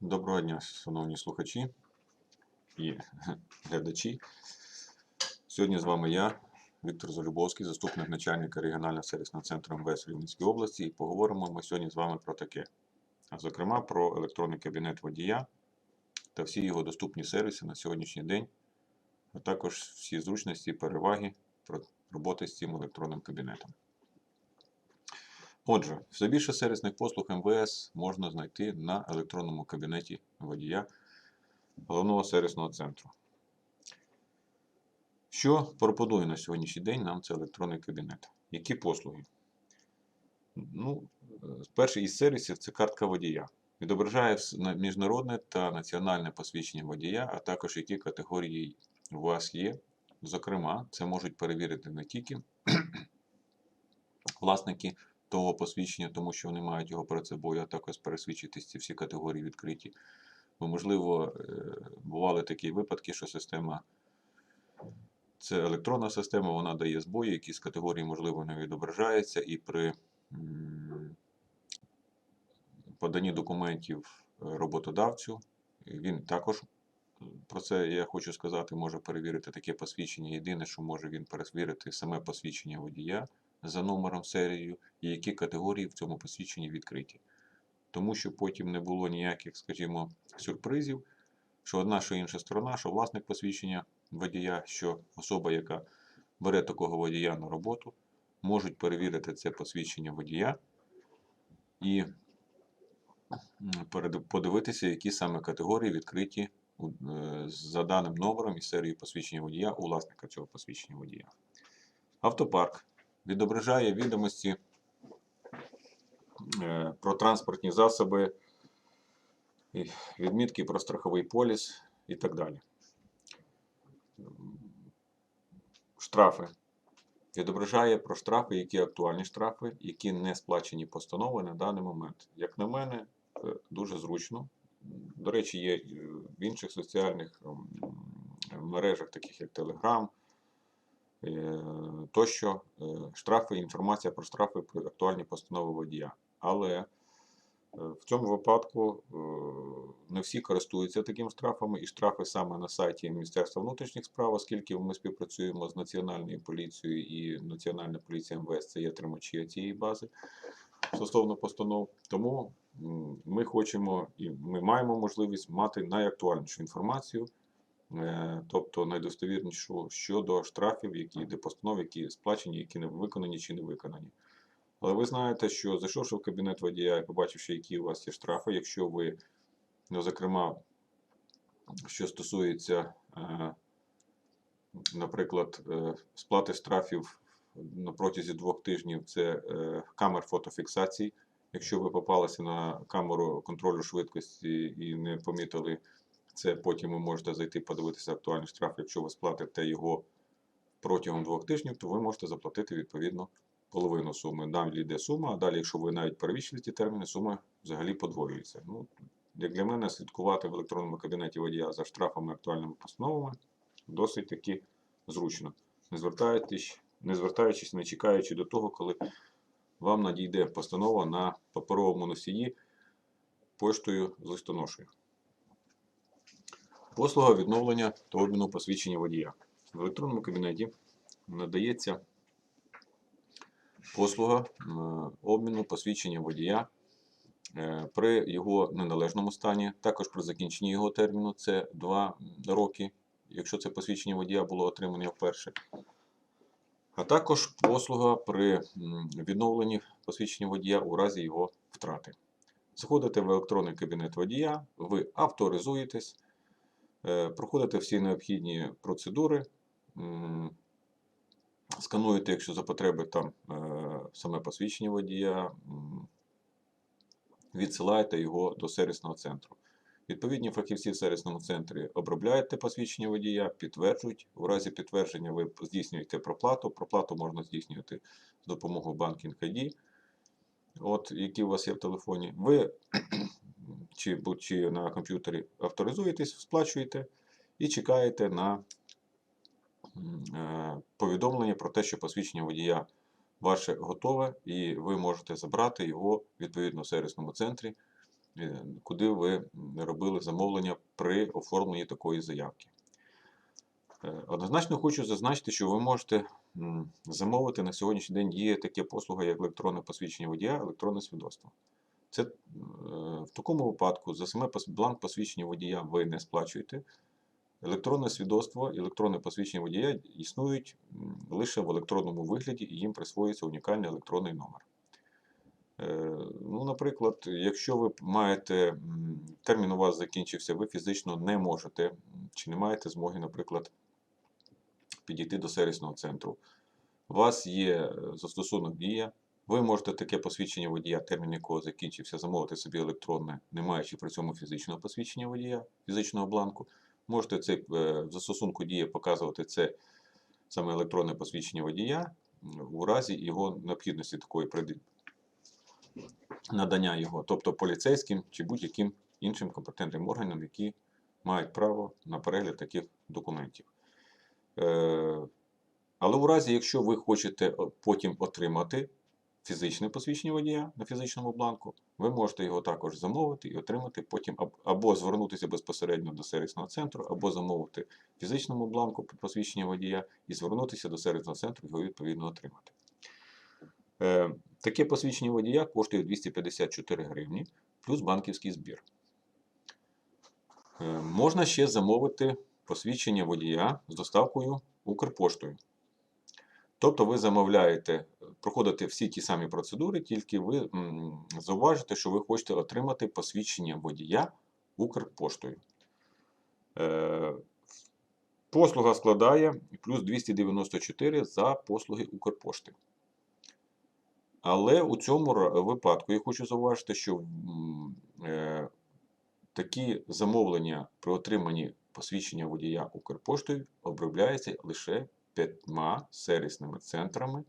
Доброго дня, шановні слухачі і глядачі. Сьогодні з вами я, Віктор Залюбовський, заступник начальника регіонального сервісного центру МВС Рівненської області. І поговоримо ми сьогодні з вами про таке. А зокрема, про електронний кабінет водія та всі його доступні сервіси на сьогоднішній день, а також всі зручності і переваги роботи з цим електронним кабінетом. Отже, все більше сервісних послуг МВС можна знайти на електронному кабінеті водія головного сервісного центру. Що пропонує на сьогоднішній день нам цей електронний кабінет? Які послуги? Ну, перший із сервісів це картка водія. Відображає міжнародне та національне посвідчення водія, а також які категорії у вас є. Зокрема, це можуть перевірити не тільки власники того посвідчення, тому що вони мають його перед собою, а також пересвідчитись ці всі категорії відкриті. Бо, можливо, е, бували такі випадки, що система, це електронна система, вона дає збої, якісь категорії, можливо, не відображаються, і при поданні документів е, роботодавцю він також. Про це я хочу сказати, може перевірити таке посвідчення. Єдине, що може він перевірити саме посвідчення водія за номером серією і які категорії в цьому посвідченні відкриті. Тому що потім не було ніяких, скажімо, сюрпризів, що одна, що інша сторона, що власник посвідчення водія, що особа, яка бере такого водія на роботу, можуть перевірити це посвідчення водія і подивитися, які саме категорії відкриті е, за даним номером і серією посвідчення водія у власника цього посвідчення водія. Автопарк відображає відомості е, про транспортні засоби, відмітки про страховий поліс і так далі. Штрафи. Відображає про штрафи, які актуальні штрафи, які не сплачені постанови на даний момент. Як на мене, дуже зручно. До речі, є в інших соціальних мережах, таких як Telegram, тощо е, штрафи, інформація про штрафи актуальні постанови водія. Але е, в цьому випадку е, не всі користуються такими штрафами, і штрафи саме на сайті Міністерства внутрішніх справ, оскільки ми співпрацюємо з Національною поліцією і Національна поліція МВС це є тримачі цієї бази стосовно постанов. Тому ми хочемо і ми маємо можливість мати найактуальнішу інформацію, е, тобто найдостовірнішу щодо штрафів, які де постанов, які сплачені, які не виконані чи не виконані. Але ви знаєте, що зайшовши в кабінет водія і побачивши, які у вас є штрафи, якщо ви, ну, зокрема, що стосується, е, наприклад, е, сплати штрафів на протязі двох тижнів, це е, камер фотофіксації. Якщо ви попалися на камеру контролю швидкості і не помітили це, потім ви можете зайти подивитися актуальний штраф. Якщо ви сплатите його протягом двох тижнів, то ви можете заплатити відповідно половину суми. Далі йде сума, а далі, якщо ви навіть перевищили ті терміни, сума взагалі подвоюється. Ну, як для мене, слідкувати в електронному кабінеті водія за штрафами актуальними постановами досить таки зручно. Не звертаючись, не звертаючись, не чекаючи до того, коли вам надійде постанова на паперовому носії поштою з листоношею. Послуга відновлення та обміну посвідчення водія. В електронному кабінеті надається послуга обміну посвідчення водія е, при його неналежному стані, також при закінченні його терміну, це 2 роки, якщо це посвідчення водія було отримане вперше. А також послуга при відновленні посвідчення водія у разі його втрати. Заходите в електронний кабінет водія, ви авторизуєтесь, проходите всі необхідні процедури, скануєте, якщо за потреби там е, саме посвідчення водія, відсилаєте його до сервісного центру. Відповідні фахівці в сервісному центрі обробляють посвідчення водія, підтверджують. У разі підтвердження ви здійснюєте проплату. Проплату можна здійснювати з допомогою Banking ID, от, які у вас є в телефоні. Ви чи, чи на комп'ютері авторизуєтесь, сплачуєте і чекаєте на е, повідомлення про те, що посвідчення водія ваше готове, і ви можете забрати його відповідно в сервісному центрі е, куди ви робили замовлення при оформленні такої заявки. Е, Однозначно хочу зазначити, що ви можете замовити на сьогоднішній день є таке послуга, як електронне посвідчення водія, електронне свідоцтво. Це е, в такому випадку за саме бланк посвідчення водія ви не сплачуєте. Електронне свідоцтво і електронне посвідчення водія існують лише в електронному вигляді і їм присвоюється унікальний електронний номер. Е, Ну, наприклад, якщо ви маєте термін у вас закінчився, ви фізично не можете чи не маєте змоги, наприклад, підійти до сервісного центру. У вас є е, застосунок дія. Ви можете таке посвідчення водія, термін якого закінчився, замовити собі електронне, не маючи при цьому фізичного посвідчення водія, фізичного бланку. Можете цей е, в застосунку дія показувати це саме електронне посвідчення водія у разі його необхідності такої надання його, тобто поліцейським чи будь-яким іншим компетентним органам, які мають право на перегляд таких документів. Е, Але у разі, якщо ви хочете потім отримати фізичне посвідчення водія на фізичному бланку, ви можете його також замовити і отримати потім або звернутися безпосередньо до сервісного центру, або замовити фізичному бланку посвідчення водія і звернутися до сервісного центру його відповідно отримати. Е, Таке посвідчення водія коштує 254 гривні плюс банківський збір. Е, Можна ще замовити посвідчення водія з доставкою Укрпоштою. Тобто ви замовляєте, проходите всі ті самі процедури, тільки ви зауважите, що ви хочете отримати посвідчення водія Укрпоштою. Е, Послуга складає плюс 294 за послуги Укрпошти. Але у цьому випадку я хочу зауважити, що е, такі замовлення при отриманні посвідчення водія Укрпоштою обробляються лише п'ятьма сервісними центрами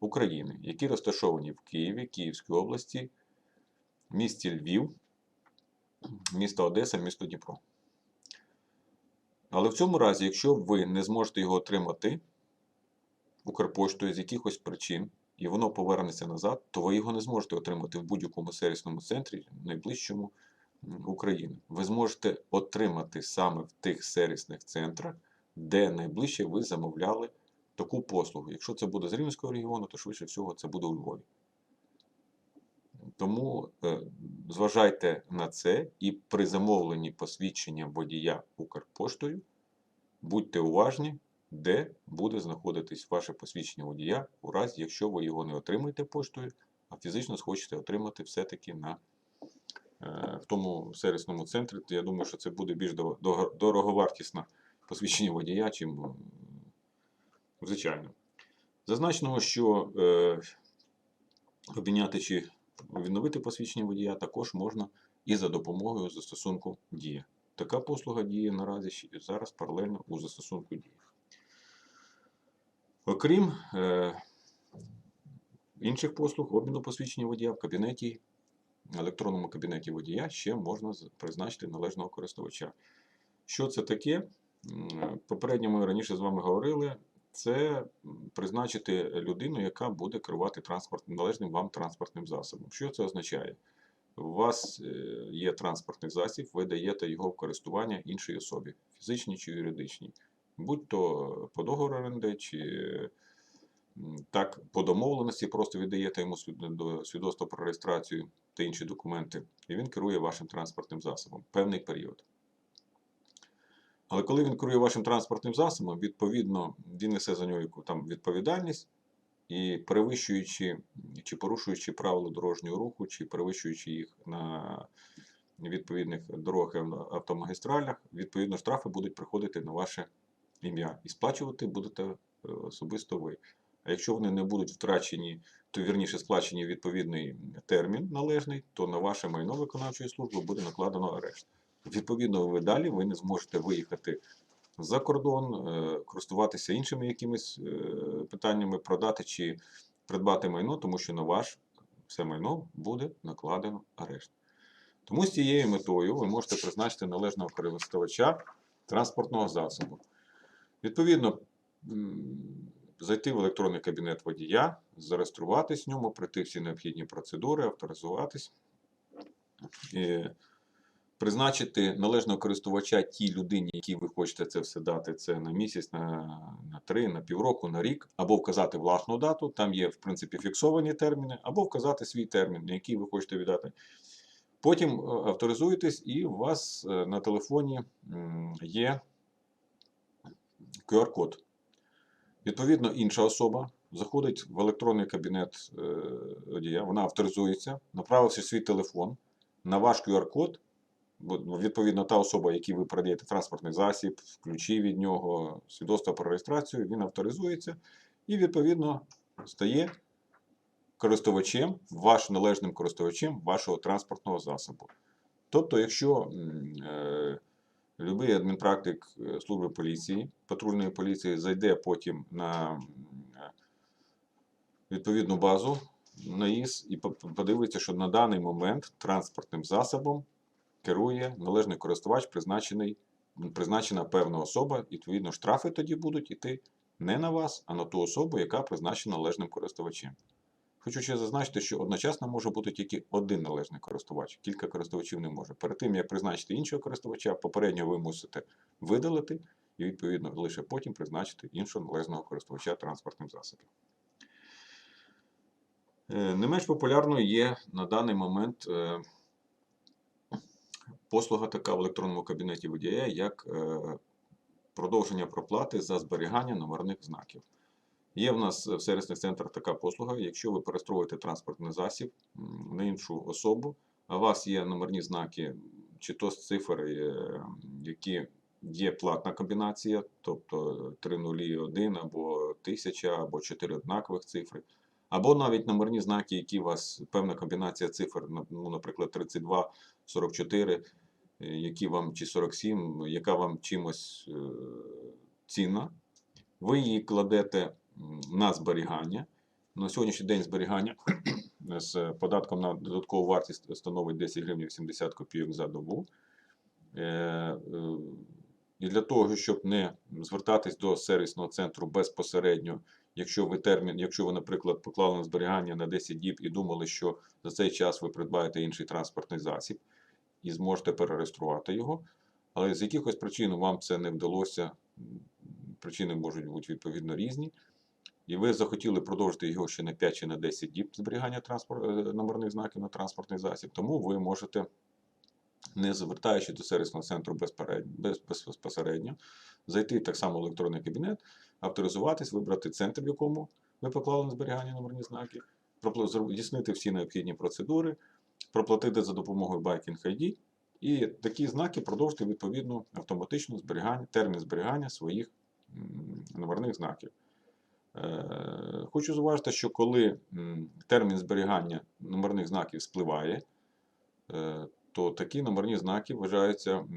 України, які розташовані в Києві, Київській області, місті Львів, місто Одеса, місто Дніпро. Але в цьому разі, якщо ви не зможете його отримати Укрпоштою з якихось причин, і воно повернеться назад, то ви його не зможете отримати в будь-якому сервісному центрі найближчому України. Ви зможете отримати саме в тих сервісних центрах, де найближче ви замовляли таку послугу. Якщо це буде з Рівненського регіону, то швидше всього це буде у Львові. Тому е, зважайте на це і при замовленні посвідчення водія Укрпоштою будьте уважні, де буде знаходитись ваше посвідчення водія, у разі, якщо ви його не отримаєте поштою, а фізично схочете отримати все-таки на, е, в тому сервісному центрі, то я думаю, що це буде більш дого- посвідчення водія, чим звичайно. Зазначено, що е, обміняти чи відновити посвідчення водія також можна і за допомогою застосунку Дія. Така послуга діє наразі зараз паралельно у застосунку Дія. Окрім е, інших послуг, обміну посвідчення водія в кабінеті, електронному кабінеті водія ще можна призначити належного користувача. Що це таке? Попередньо ми раніше з вами говорили. Це призначити людину, яка буде керувати транспорт, належним вам транспортним засобом. Що це означає? У вас е, є транспортний засіб, ви даєте його в користування іншій особі, фізичній чи юридичній. Будь то по договору оренди, чи так по домовленості, просто віддаєте йому свідоцтво про реєстрацію та інші документи, і він керує вашим транспортним засобом певний період. Але коли він керує вашим транспортним засобом, відповідно, він несе за нього там відповідальність, і перевищуючи чи порушуючи правила дорожнього руху, чи перевищуючи їх на відповідних дорогах автомагістралях, відповідно штрафи будуть приходити на ваше ім'я. І сплачувати будете е, особисто ви. А якщо вони не будуть втрачені, то вірніше сплачені відповідний термін належний, то на ваше майно виконавчої служби буде накладено арешт. Відповідно, ви далі ви не зможете виїхати за кордон, е, користуватися іншими якимись е, питаннями, продати чи придбати майно, тому що на ваш все майно буде накладено арешт. Тому з цією метою ви можете призначити належного користувача транспортного засобу. Відповідно, зайти в електронний кабінет водія, зареєструватись в ньому, пройти всі необхідні процедури, авторизуватись призначити належного користувача тій людині, якій ви хочете це все дати, це на місяць, на, на три, на півроку, на рік, або вказати власну дату, там є, в принципі, фіксовані терміни, або вказати свій термін, на який ви хочете віддати. Потім е, авторизуєтесь, і у вас е, на телефоні є QR-код. Відповідно, інша особа заходить в електронний кабінет е, водія, вона авторизується, направивши свій телефон на ваш QR-код. Ну, Відповідно, та особа, якій ви передаєте транспортний засіб, ключі від нього, свідоцтво про реєстрацію, він авторизується і, відповідно, стає користувачем, ваш належним користувачем вашого транспортного засобу. Тобто, якщо е, Любий адмінпрактик е, служби поліції, патрульної поліції зайде потім на е, відповідну базу на ІС і подивиться, що на даний момент транспортним засобом керує належний користувач, призначений, призначена певна особа, і відповідно штрафи тоді будуть йти не на вас, а на ту особу, яка призначена належним користувачем. Хочу ще зазначити, що одночасно може бути тільки один належний користувач, кілька користувачів не може. Перед тим, як призначити іншого користувача, попередньо ви мусите видалити і, відповідно, лише потім призначити іншого належного користувача транспортним засобом. Е, Не менш популярною є на даний момент е, послуга така в електронному кабінеті водія, як е, продовження проплати за зберігання номерних знаків. Є в нас в сервісних центрах така послуга, якщо ви перестроїте транспортний засіб на іншу особу, а у вас є номерні знаки, чи то з цифр, е, які є платна комбінація, тобто 301 або 1000, або 4 однакових цифри, або навіть номерні знаки, які у вас певна комбінація цифр, ну, наприклад, 32, 44, е, які вам чи 47, яка вам чимось е, цінна, ви її кладете на зберігання. На сьогоднішній день зберігання з податком на додаткову вартість становить 10 гривень 80 копійок за добу. Е, І для того, щоб не звертатись до сервісного центру безпосередньо, якщо ви термін, якщо ви, наприклад, поклали на зберігання на 10 діб і думали, що за цей час ви придбаєте інший транспортний засіб і зможете перереєструвати його, але з якихось причин вам це не вдалося, причини можуть бути відповідно різні. І ви захотіли продовжити його ще на 5 чи на 10 діб зберігання транспорт, е, номерних знаків на транспортний засіб, тому ви можете, не звертаючи до сервісного центру безпосередньо, зайти так само в електронний кабінет, авторизуватись, вибрати центр, в якому ви поклали на зберігання номерні знаки, здійснити всі необхідні процедури, проплатити за допомогою Biking ID, і такі знаки продовжити відповідно автоматично зберігання, термін зберігання своїх номерних знаків. Е, Хочу зауважити, що коли термін зберігання номерних знаків спливає, е, то такі номерні знаки вважаються,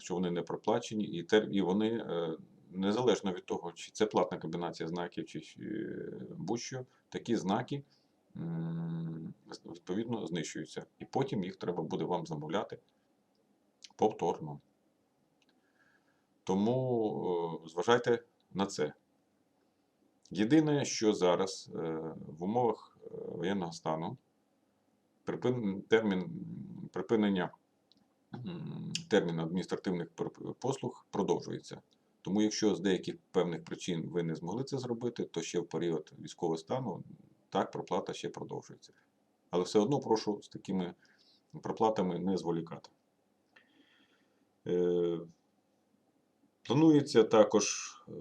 що вони не проплачені, і, вони е, незалежно від того, чи це платна комбінація знаків, чи е, будь-що, такі знаки відповідно знищуються. І потім їх треба буде вам замовляти повторно. Тому зважайте на це. Єдине, що зараз е, в умовах воєнного стану термін припинення терміну адміністративних послуг продовжується. Тому, якщо з деяких певних причин ви не змогли це зробити, то ще в період військового стану так проплата ще продовжується. Але все одно прошу з такими проплатами не зволікати. Е, Планується також е,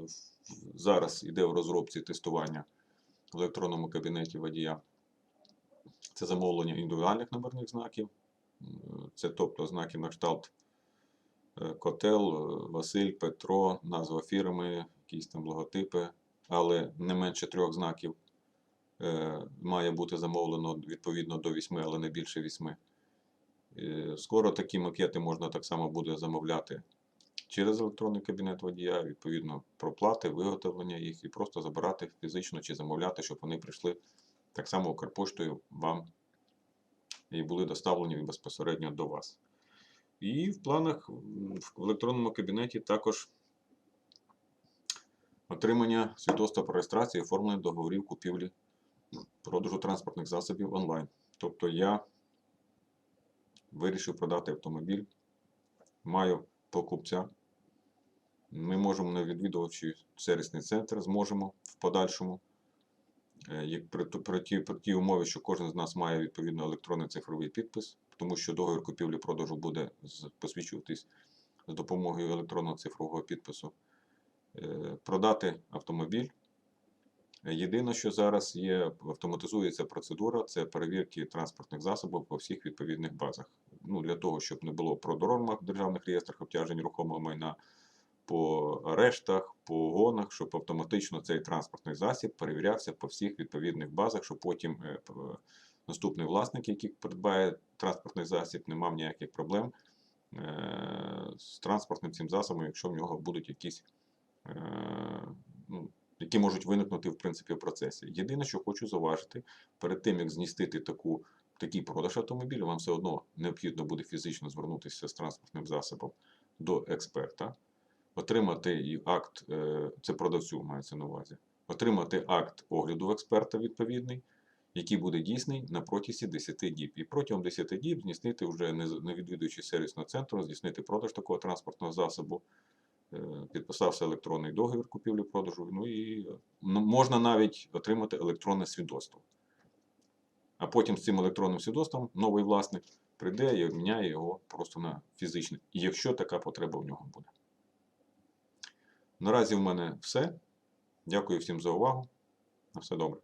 зараз іде в розробці тестування в електронному кабінеті водія. Це замовлення індивідуальних номерних знаків. Це тобто знаки на кшталт е, котел, е, Василь, Петро, назва фірми, якісь там логотипи, але не менше трьох знаків е, має бути замовлено відповідно до вісьми, але не більше вісьми. Скоро такі макети можна так само буде замовляти через електронний кабінет водія, відповідно, проплати, виготовлення їх і просто забирати фізично чи замовляти, щоб вони прийшли так само Укрпоштою вам і були доставлені безпосередньо до вас. І в планах в електронному кабінеті також отримання свідоцтва про реєстрацію і оформлення договорів купівлі продажу транспортних засобів онлайн. Тобто я вирішив продати автомобіль, маю покупця. Ми можемо, не відвідувачи сервісний центр, зможемо в подальшому, як при, при, ті, при тій умові, що кожен з нас має відповідно електронний цифровий підпис, тому що договір купівлі-продажу буде посвідчуватись з допомогою електронного цифрового підпису, е, продати автомобіль. Єдине, що зараз є, автоматизується процедура, це перевірки транспортних засобів по всіх відповідних базах. Ну, для того, щоб не було про дорогах в державних реєстрах обтяжень рухомого майна, по арештах, по гонах, щоб автоматично цей транспортний засіб перевірявся по всіх відповідних базах, щоб потім е, наступний власник, який придбає транспортний засіб, не мав ніяких проблем е, з транспортним цим засобом, якщо в нього будуть якісь, е, ну, які можуть виникнути в принципі в процесі. Єдине, що хочу зауважити, перед тим як зністити таку, такий продаж автомобіля, вам все одно необхідно буде фізично звернутися з транспортним засобом до експерта, отримати і акт, е, це продавцю мається на увазі, отримати акт огляду в експерта відповідний, який буде дійсний на протязі 10 діб. І протягом 10 діб здійснити вже не, відвідуючи сервісного центру, здійснити продаж такого транспортного засобу, е, підписався електронний договір купівлі-продажу, ну і ну, можна навіть отримати електронне свідоцтво. А потім з цим електронним свідоцтвом новий власник прийде і обміняє його просто на фізичне, якщо така потреба в нього буде. Наразі в мене все. Дякую всім за увагу. На все добре.